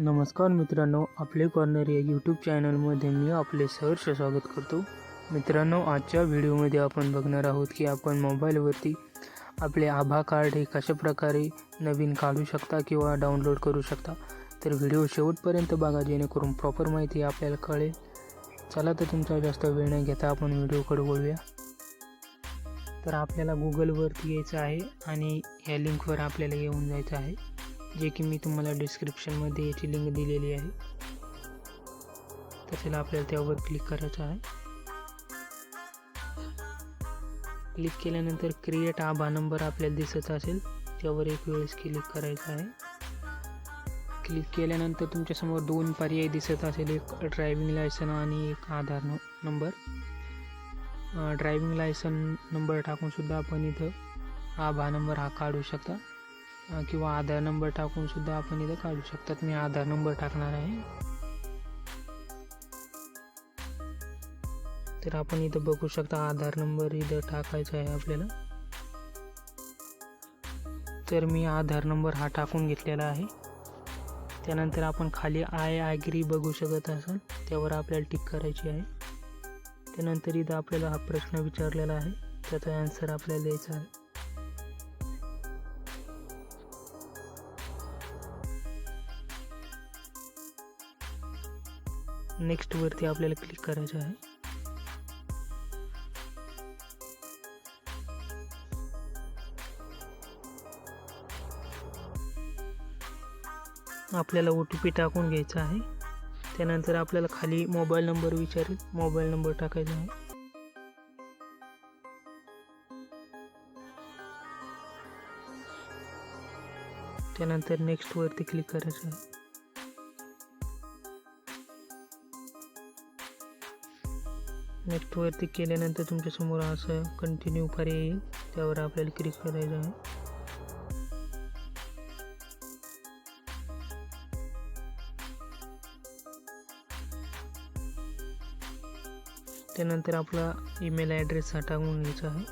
नमस्कार मित्रांनो आपले कॉर्नर या यूट्यूब चॅनलमध्ये मी आपले सहर्ष स्वागत करतो. मित्रांनो आजच्या व्हिडिओमध्ये आपण बघणार आहोत की आपण मोबाईलवरती आपले आभा कार्ड हे कशा प्रकारे नवीन काढू शकता किंवा डाउनलोड करू शकता. तर व्हिडिओ शेवटपर्यंत बघा जेणेकरून प्रॉपर माहिती आपल्याला कळेल. चला तर तुमचा जास्त वेळ न घेता आपण व्हिडिओकडे बोलूया तर आपल्याला गुगलवरती यायचं आहे आणि ह्या लिंकवर आपल्याला येऊन जायचं आहे. जे की मी तुम्हाला डिस्क्रिप्शनमध्ये याची लिंक दिलेली आहे. तसेला आपल्याला त्यावर क्लिक करायचं आहे. क्लिक केल्यानंतर क्रिएट आभा नंबर आपल्याला दिसत असेल. त्यावर एक वेळेस क्लिक करायचं आहे. क्लिक केल्यानंतर तुमच्यासमोर दोन पर्याय दिसत असेल. एक ड्रायविंग लायसन आणि एक Aadhaar number driving licence number टाकून सुद्धा आपण इथं आभा नंबर हा काढू शकता. किंवा आधार नंबर टाकून सुद्धा आपण इथं काढू शकतात. मी आधार नंबर टाकणार आहे. तर आपण इथं बघू शकता आधार नंबर इथं टाकायचा आहे आपल्याला. तर मी आधार नंबर हा टाकून घेतलेला आहे. त्यानंतर आपण खाली आय ॲग्री बघू शकत असाल. त्यावर आपल्याला टिक करायची आहे. त्यानंतर इथं आपल्याला हा प्रश्न विचारलेला आहे. त्याचा आन्सर आपल्याला द्यायचा आहे. नेक्स्ट वरती आपल्याला क्लिक करायचं आहे. आपल्याला ओ टी पी टाकून घ्यायचा आहे. त्यानंतर आपल्याला खाली मोबाईल नंबर विचारेल. मोबाईल नंबर टाकायचा आहे. त्यानंतर नेक्स्ट वरती क्लिक करायचं आहे. नेक्स्टवरती केल्यानंतर तुमच्यासमोर असं कंटिन्यू पर्याय येईल त्यावर आपल्याला क्लिक करायचं आहे. त्यानंतर आपला ईमेल ॲड्रेस हा टाकून घ्यायचा आहे.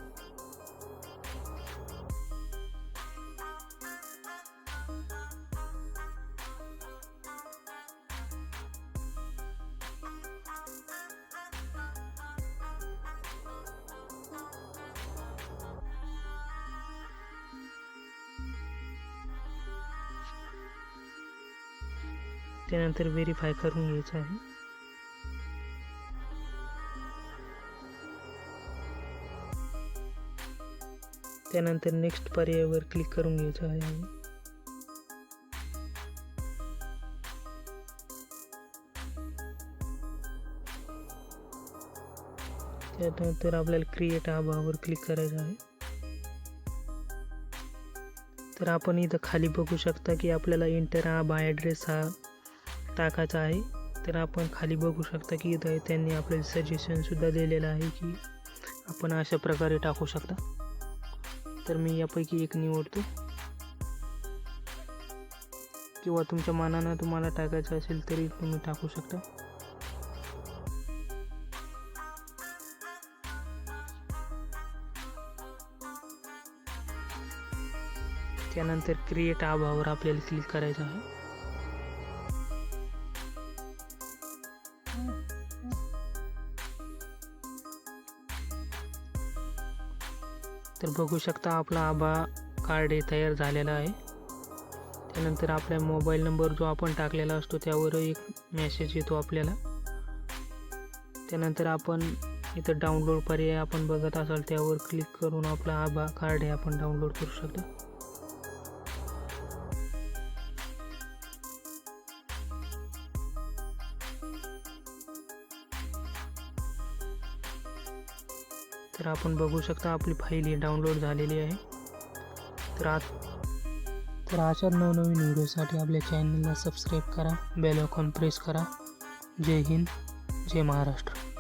त्यानंतर व्हेरीफाय करून घ्यायचं आहे. त्यानंतर नेक्स्ट पर्यायावर क्लिक करून घ्यायचं आहे. त्यानंतर आपल्याला क्रिएट आभावर क्लिक करायचं आहे. तर आपण इथं खाली बघू शकता की आपल्याला इंटर आबा ॲड्रेस हा टाकायचा आहे. तर आपण खाली बघू शकता की इथं त्यांनी आपल्याला सजेशनसुद्धा दिलेलं आहे की आपण अशा प्रकारे टाकू शकता. तर मी यापैकी एक निवडतो. किंवा तुमच्या मनानं तुम्हाला टाकायचं असेल तरी तुम्ही टाकू शकता. त्यानंतर क्रिएट आभावर आपल्याला क्लिक करायचं आहे. तर बघू शकता आपला आभा कार्ड हे तयार झालेला आहे. त्यानंतर आपला मोबाईल नंबर जो आपण टाकलेला असतो त्यावर एक मेसेज येतो आपल्याला. त्यानंतर आपण इथं डाउनलोड पर्याय आपण बघत असाल त्यावर क्लिक करून आपला आभा कार्ड हे आपण डाउनलोड करू शकतो. तर आपण बघू शकता आपली फाईल ही डाउनलोड झालेली आहे. तर आज तर अशा नवनवीन व्हिडिओसाठी आपल्या चॅनलला सबस्क्राईब करा बेल आयकॉन प्रेस करा. जय हिंद जय महाराष्ट्र.